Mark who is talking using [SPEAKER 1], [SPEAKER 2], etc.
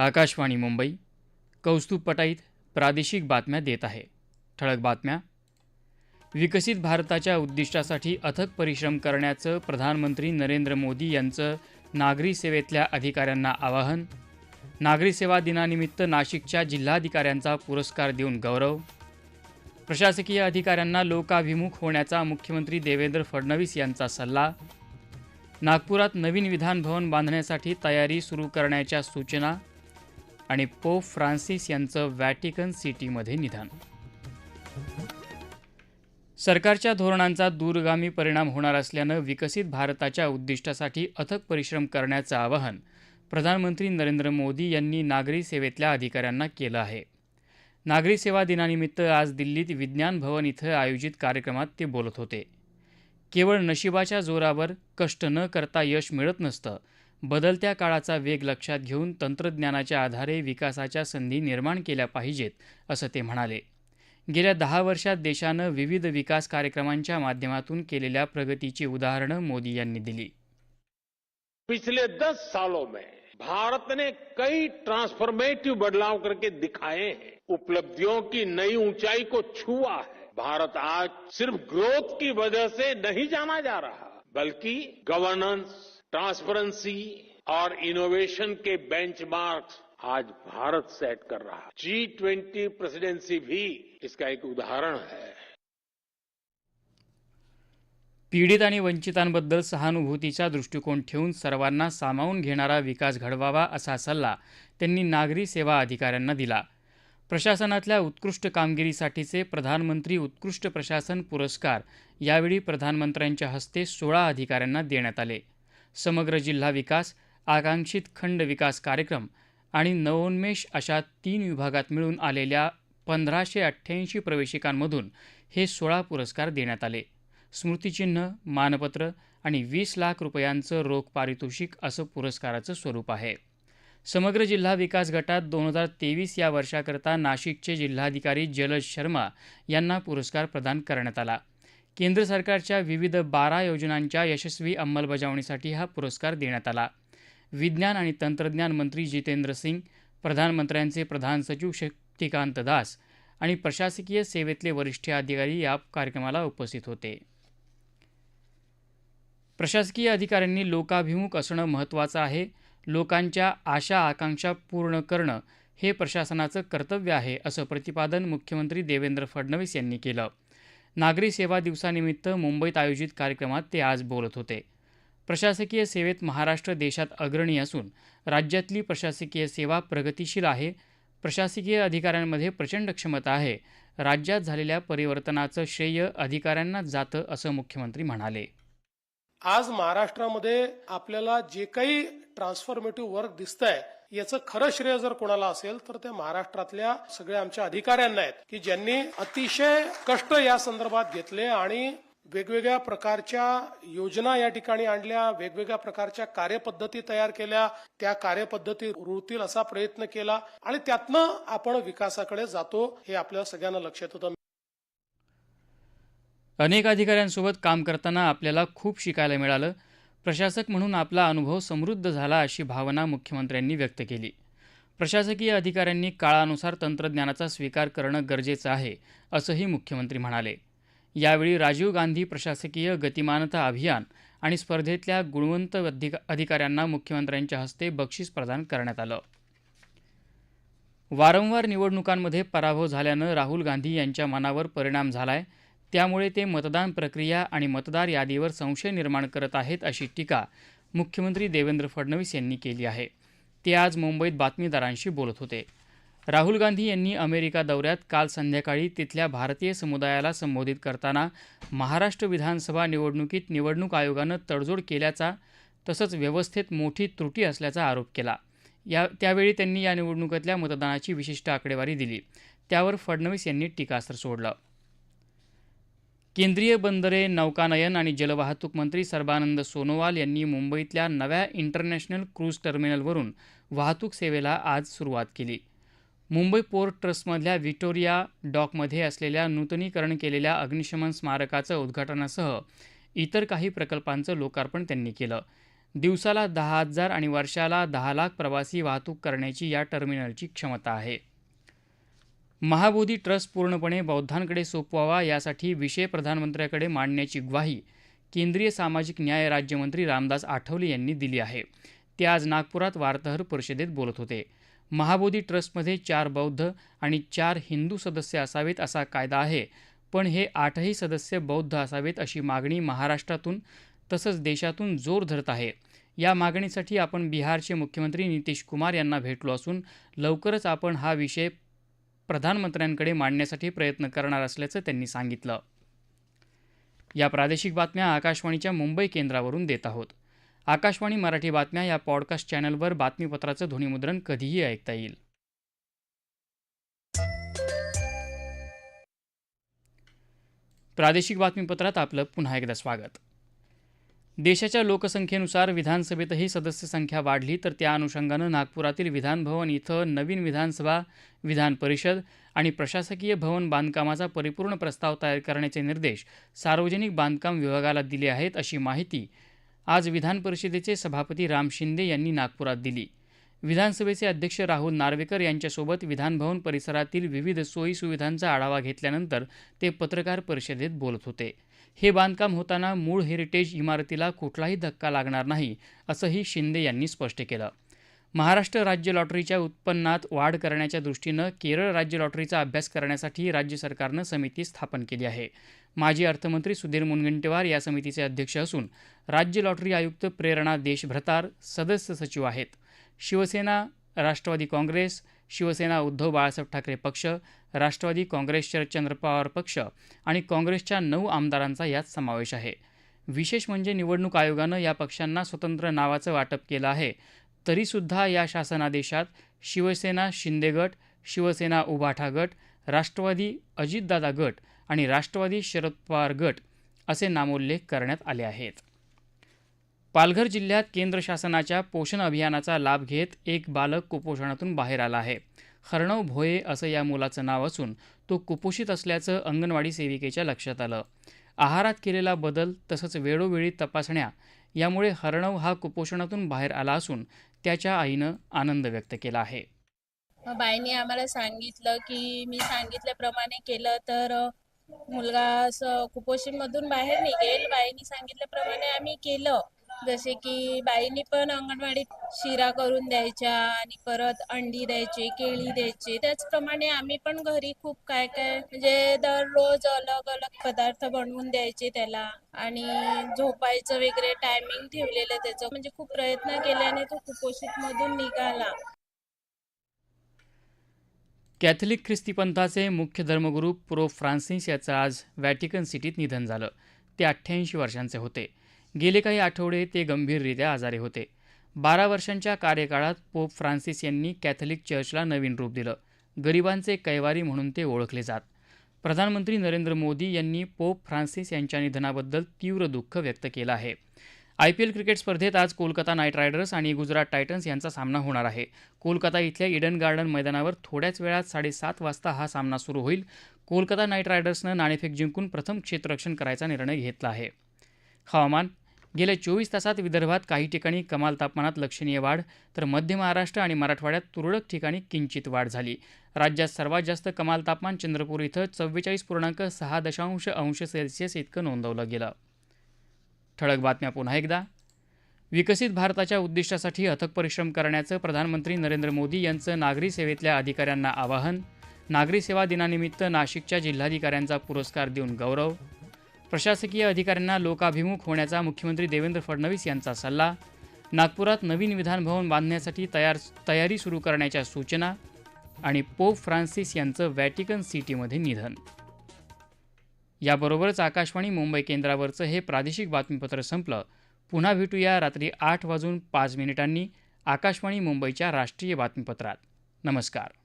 [SPEAKER 1] आकाशवाणी मुंबई कौस्तुभ पटाईत प्रादेशिक बातम्या देत आहे ठळक बातम्या विकसित भारताच्या उद्दिष्टासाठी अथक परिश्रम करण्याचं प्रधानमंत्री नरेंद्र मोदी यांचं नागरी सेवेतल्या अधिकाऱ्यांना आवाहन नागरी सेवा दिनानिमित्त नाशिकच्या जिल्हाधिकाऱ्यांचा पुरस्कार देऊन गौरव प्रशासकीय अधिकाऱ्यांना लोकाभिमुख होण्याचा मुख्यमंत्री देवेंद्र फडणवीस यांचा सल्ला नागपुरात नवीन विधान भवन बांधण्यासाठी तयारी सुरू करण्याच्या सूचना आणि पोप फ्रान्सिस यांचं व्हॅटिकन सिटीमध्ये निधन सरकारच्या धोरणांचा दूरगामी परिणाम होणार असल्यानं विकसित भारताच्या उद्दिष्टासाठी अथक परिश्रम करण्याचं आवाहन प्रधानमंत्री नरेंद्र मोदी यांनी नागरी सेवेतल्या अधिकाऱ्यांना केलं आहे नागरी सेवा दिनानिमित्त आज दिल्लीत विज्ञान भवन इथं आयोजित कार्यक्रमात ते बोलत होते केवळ नशिबाच्या जोरावर कष्ट न करता यश मिळत नसतं बदलत्या काळाचा वेग लक्षात घेऊन तंत्रज्ञानाच्या आधारे विकासाच्या संधी निर्माण केल्या पाहिजेत असं ते म्हणाले गेल्या दहा वर्षात देशानं विविध विकास कार्यक्रमांच्या माध्यमातून केलेल्या प्रगतीची उदाहरणं मोदी यांनी दिली
[SPEAKER 2] पिछले दस सालों में भारत ने कई ट्रांसफॉर्मेटिव बदलाव करके दिखाए हैं उपलब्धियों की नई ऊंचाई को छुआ है भारत आज सिर्फ ग्रोथ की वजह से नहीं जाना जा रहा बल्कि गवर्नेंस ट्रांसपेरेंसी और इनोवेशन के बेंचमार्क आज भारत सेट कर रहा है जी ट्वेंटी प्रेसिडेंसी भी इसका एक उदाहरण है
[SPEAKER 1] पीडित आणि वंचितांबद्दल सहानुभूतीचा दृष्टिकोन ठेवून सर्वांना सामावून घेणारा विकास घडवावा असा सल्ला त्यांनी नागरी सेवा अधिकाऱ्यांना दिला प्रशासनातल्या उत्कृष्ट कामगिरीसाठीचे प्रधानमंत्री उत्कृष्ट प्रशासन पुरस्कार यावेळी प्रधानमंत्र्यांच्या हस्ते सोळा अधिकाऱ्यांना देण्यात आले समग्र जिल्हा विकास आकांक्षित खंड विकास कार्यक्रम आणि नवोन्मेष अशा तीन विभागात मिळून आलेल्या पंधराशे अठ्ठ्याऐंशी प्रवेशिकांमधून हे सोळा पुरस्कार देण्यात आले स्मृतिचिन्ह मानपत्र आणि वीस लाख रुपयांचं रोख पारितोषिक असं पुरस्काराचं स्वरूप आहे समग्र जिल्हा विकास गटात दोन हजार तेवीस या वर्षाकरता नाशिकचे जिल्हाधिकारी जलज शर्मा यांना पुरस्कार प्रदान करण्यात आला केंद्र सरकारच्या विविध बारा योजनांच्या यशस्वी अंमलबजावणीसाठी हा पुरस्कार देण्यात आला विज्ञान आणि तंत्रज्ञान मंत्री जितेंद्र सिंग प्रधानमंत्र्यांचे प्रधान सचिव शक्तिकांत दास आणि प्रशासकीय सेवेतले वरिष्ठ अधिकारी या कार्यक्रमाला उपस्थित होते प्रशासकीय अधिकाऱ्यांनी लोकाभिमुख असणं महत्त्वाचं आहे लोकांच्या आशा आकांक्षा पूर्ण करणं हे प्रशासनाचं कर्तव्य आहे असं प्रतिपादन मुख्यमंत्री देवेंद्र फडणवीस यांनी केलं नागरी सेवा दिवसानिमित्त मुंबईत आयोजित कार्यक्रमात ते आज बोलत होते प्रशासकीय सेवेत महाराष्ट्र देशात अग्रणी असून राज्यातली प्रशासकीय सेवा प्रगतीशील आहे प्रशासकीय अधिकाऱ्यांमध्ये प्रचंड क्षमता आहे राज्यात झालेल्या परिवर्तनाचं श्रेय अधिकाऱ्यांनाच जातं असं मुख्यमंत्री म्हणाले
[SPEAKER 3] आज महाराष्ट्रामध्ये आपल्याला जे काही ट्रान्सफॉर्मेटिव्ह वर्क दिसतंय याचं खरं श्रेय जर कोणाला असेल तर ते महाराष्ट्रातल्या सगळ्या आमच्या अधिकाऱ्यांना आहेत की ज्यांनी अतिशय कष्ट या संदर्भात घेतले आणि वेगवेगळ्या प्रकारच्या योजना या ठिकाणी आणल्या वेगवेगळ्या प्रकारच्या कार्यपद्धती तयार केल्या त्या कार्यपद्धती रुळतील असा प्रयत्न केला आणि त्यातनं आपण विकासाकडे जातो हे आपल्या सगळ्यांना लक्षात होतं
[SPEAKER 1] अनेक अधिकाऱ्यांसोबत काम करताना आपल्याला खूप शिकायला मिळालं प्रशासक म्हणून आपला अनुभव समृद्ध झाला अशी भावना मुख्यमंत्र्यांनी व्यक्त केली प्रशासकीय अधिकाऱ्यांनी काळानुसार तंत्रज्ञानाचा स्वीकार करणं गरजेचं आहे असंही मुख्यमंत्री म्हणाले यावेळी राजीव गांधी प्रशासकीय गतिमानता अभियान आणि स्पर्धेतल्या गुणवंत अधिकाऱ्यांना मुख्यमंत्र्यांच्या हस्ते बक्षीस प्रदान करण्यात आलं वारंवार निवडणुकांमध्ये पराभव झाल्यानं राहुल गांधी यांच्या मनावर परिणाम झालाय त्यामुळे ते मतदान प्रक्रिया आणि मतदार यादीवर संशय निर्माण करत आहेत अशी टीका मुख्यमंत्री देवेंद्र फडणवीस यांनी केली आहे ते आज मुंबईत बातमीदारांशी बोलत होते राहुल गांधी यांनी अमेरिका दौऱ्यात काल संध्याकाळी तिथल्या भारतीय समुदायाला संबोधित करताना महाराष्ट्र विधानसभा निवडणुकीत निवडणूक आयोगानं तडजोड केल्याचा तसंच व्यवस्थेत मोठी त्रुटी असल्याचा आरोप केला या त्यावेळी त्यांनी या निवडणुकीतल्या मतदानाची विशिष्ट आकडेवारी दिली त्यावर फडणवीस यांनी टीकास्त्र सोडलं केंद्रीय बंदरे नौकानयन आणि जलवाहतूक मंत्री सर्बानंद सोनोवाल यांनी मुंबईतल्या नव्या इंटरनॅशनल क्रूज टर्मिनलवरून वाहतूक सेवेला आज सुरुवात केली मुंबई पोर्ट ट्रस्टमधल्या व्हिक्टोरिया डॉकमध्ये असलेल्या नूतनीकरण केलेल्या अग्निशमन स्मारकाचं उद्घाटनासह इतर काही प्रकल्पांचं लोकार्पण त्यांनी केलं दिवसाला दहा हजार आणि वर्षाला दहा लाख प्रवासी वाहतूक करण्याची या टर्मिनलची क्षमता आहे महाबोधी ट्रस्ट पूर्णपणे बौद्धांकडे सोपवावा यासाठी विषय प्रधानमंत्र्याकडे मांडण्याची ग्वाही केंद्रीय सामाजिक न्याय राज्यमंत्री रामदास आठवले यांनी दिली आहे ते आज नागपुरात वार्ताहर परिषदेत बोलत होते महाबोधी ट्रस्टमध्ये चार बौद्ध आणि चार हिंदू सदस्य असावेत असा कायदा आहे पण हे आठही सदस्य बौद्ध असावेत अशी मागणी महाराष्ट्रातून तसंच देशातून जोर धरत आहे या मागणीसाठी आपण बिहारचे मुख्यमंत्री नितीश कुमार यांना भेटलो असून लवकरच आपण हा विषय प्रधानमंत्र्यांकडे मांडण्यासाठी प्रयत्न करणार असल्याचं त्यांनी सांगितलं या प्रादेशिक बातम्या आकाशवाणीच्या मुंबई केंद्रावरून देत आहोत आकाशवाणी मराठी बातम्या या पॉडकास्ट चॅनलवर बातमीपत्राचं ध्वनीमुद्रण कधीही ऐकता येईल प्रादेशिक बातमीपत्रात आपलं पुन्हा एकदा स्वागत देशाच्या लोकसंख्येनुसार विधानसभेतही सदस्य संख्या वाढली तर त्या अनुषंगानं नागपुरातील विधानभवन इथं नवीन विधानसभा विधान परिषद आणि प्रशासकीय भवन बांधकामाचा परिपूर्ण प्रस्ताव तयार करण्याचे निर्देश सार्वजनिक बांधकाम विभागाला दिले आहेत अशी माहिती आज विधान परिषदेचे सभापती राम शिंदे यांनी नागपुरात दिली विधानसभेचे अध्यक्ष राहुल नार्वेकर यांच्यासोबत विधानभवन परिसरातील विविध सोयीसुविधांचा आढावा घेतल्यानंतर ते पत्रकार परिषदेत बोलत होते हे बांधकाम होताना मूळ हेरिटेज इमारतीला कुठलाही धक्का लागणार नाही असंही शिंदे यांनी स्पष्ट केलं महाराष्ट्र राज्य लॉटरीच्या उत्पन्नात वाढ करण्याच्या दृष्टीनं केरळ राज्य लॉटरीचा अभ्यास करण्यासाठी राज्य सरकारनं समिती स्थापन केली आहे माजी अर्थमंत्री सुधीर मुनगंटीवार या समितीचे अध्यक्ष असून राज्य लॉटरी आयुक्त प्रेरणा देशभ्रतार सदस्य सचिव आहेत शिवसेना राष्ट्रवादी काँग्रेस शिवसेना उद्धव बाळासाहेब ठाकरे पक्ष राष्ट्रवादी काँग्रेसचे चंद्रपवार पक्ष आणि काँग्रेसच्या नऊ आमदारांचा यात समावेश आहे विशेष म्हणजे निवडणूक आयोगानं या पक्षांना स्वतंत्र नावाचं वाटप केलं आहे तरीसुद्धा या शासनादेशात शिवसेना शिंदे गट शिवसेना उभाठा गट राष्ट्रवादी अजितदादा गट आणि राष्ट्रवादी शरद पवार गट असे नामोल्लेख करण्यात आले आहेत पालघर जिल्ह्यात केंद्र शासनाच्या पोषण अभियानाचा लाभ घेत एक बालक कुपोषणातून बाहेर आला आहे हरणव भोये असं या मुलाचं नाव असून तो कुपोषित असल्याचं अंगणवाडी सेविकेच्या लक्षात आलं आहारात केलेला बदल तसंच वेळोवेळी तपासण्या यामुळे हरणव हा कुपोषणातून बाहेर आला असून त्याच्या आईनं आनंद व्यक्त केला आहे
[SPEAKER 4] बाईने आम्हाला सांगितलं की मी सांगितल्याप्रमाणे केलं तर मुलगा असं कुपोषणमधून बाहेर निघेल बाईने सांगितल्याप्रमाणे आम्ही केलं जसे की बाईंनी पण अंगणवाडीत शिरा करून द्यायच्या आणि परत अंडी द्यायची केळी द्यायची त्याचप्रमाणे आम्ही पण घरी खूप काय काय म्हणजे दररोज अलग अलग पदार्थ बनवून द्यायचे त्याला आणि झोपायचं वगैरे टायमिंग ठेवलेलं त्याचं म्हणजे खूप प्रयत्न केल्याने तो कुपोषितमधून निघाला
[SPEAKER 1] कॅथलिक ख्रिस्ती पंथाचे मुख्य धर्मगुरू प्रो फ्रान्सिस याचं आज व्हॅटिकन सिटीत निधन झालं ते अठ्ठ्याऐंशी वर्षांचे होते गेले काही आठवडे ते गंभीररित्या आजारी होते बारा वर्षांच्या कार्यकाळात पोप फ्रान्सिस यांनी कॅथलिक चर्चला नवीन रूप दिलं गरिबांचे कैवारी म्हणून ते ओळखले जात प्रधानमंत्री नरेंद्र मोदी यांनी पोप फ्रान्सिस यांच्या निधनाबद्दल तीव्र दुःख व्यक्त केलं आहे आय पी एल क्रिकेट स्पर्धेत आज कोलकाता नाईट रायडर्स आणि गुजरात टायटन्स यांचा सामना होणार आहे कोलकाता इथल्या इडन गार्डन मैदानावर थोड्याच वेळात साडेसात वाजता हा सामना सुरू होईल कोलकाता नाईट रायडर्सनं नाणेफेक जिंकून प्रथम क्षेत्ररक्षण करायचा निर्णय घेतला आहे हवामान गेल्या चोवीस तासात विदर्भात काही ठिकाणी कमाल तापमानात लक्षणीय वाढ तर मध्य महाराष्ट्र आणि मराठवाड्यात तुरळक ठिकाणी किंचित वाढ झाली राज्यात सर्वात जास्त कमाल तापमान चंद्रपूर इथं चव्वेचाळीस पूर्णांक सहा दशांश अंश सेल्सिअस इतकं नोंदवलं गेलं ठळक बातम्या पुन्हा एकदा विकसित भारताच्या उद्दिष्टासाठी अथक परिश्रम करण्याचं प्रधानमंत्री नरेंद्र मोदी यांचं नागरी सेवेतल्या अधिकाऱ्यांना आवाहन नागरी सेवा दिनानिमित्त नाशिकच्या जिल्हाधिकाऱ्यांचा पुरस्कार देऊन गौरव प्रशासकीय अधिकाऱ्यांना लोकाभिमुख होण्याचा मुख्यमंत्री देवेंद्र फडणवीस यांचा सल्ला नागपुरात नवीन विधानभवन बांधण्यासाठी तयार तयारी सुरू करण्याच्या सूचना आणि पोप फ्रान्सिस यांचं व्हॅटिकन सिटीमध्ये निधन याबरोबरच आकाशवाणी मुंबई केंद्रावरचं हे प्रादेशिक बातमीपत्र संपलं पुन्हा भेटूया रात्री आठ वाजून पाच मिनिटांनी आकाशवाणी मुंबईच्या राष्ट्रीय बातमीपत्रात नमस्कार